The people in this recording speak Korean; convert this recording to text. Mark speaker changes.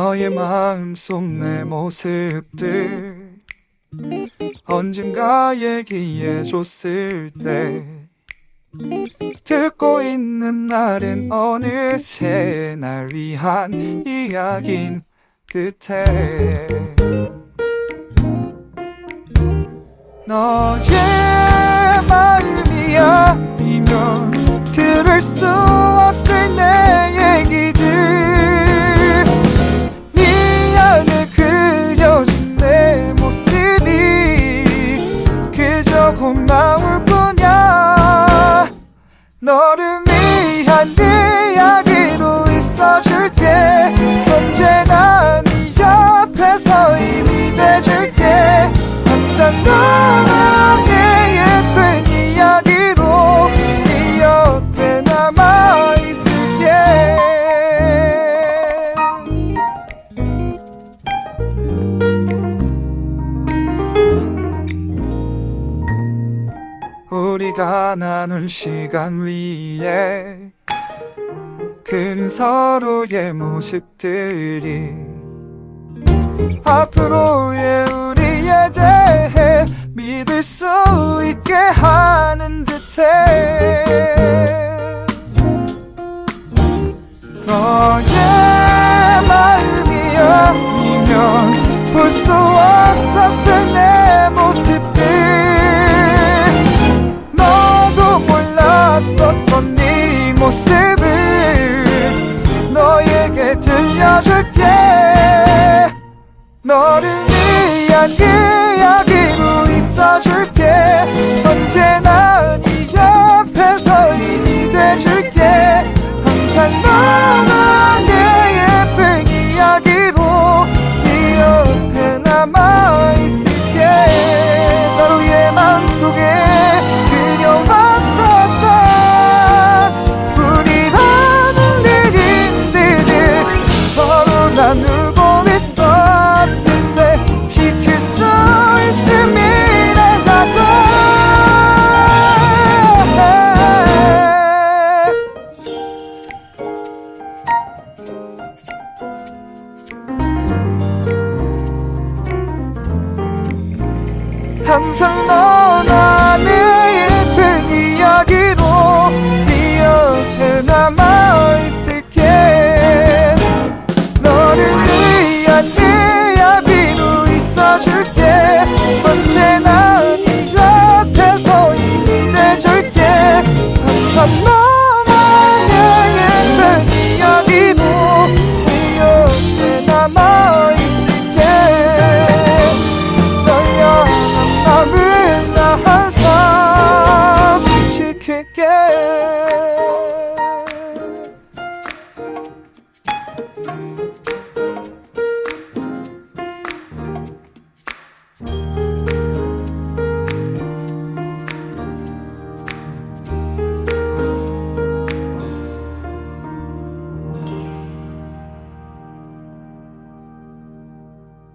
Speaker 1: 나의 마음속 내 모습들. 언젠가 얘기해줬을 때. 듣고 있는 날엔 어느새 날 위한 이야긴 끝에 너의 너를 우리가 나눈 시간 위에 그린 서로의 모습들이 앞으로의 우리에 대해 믿을 수 있게 하는 듯해 모습을 너에게 들려줄게. 너를 怎么？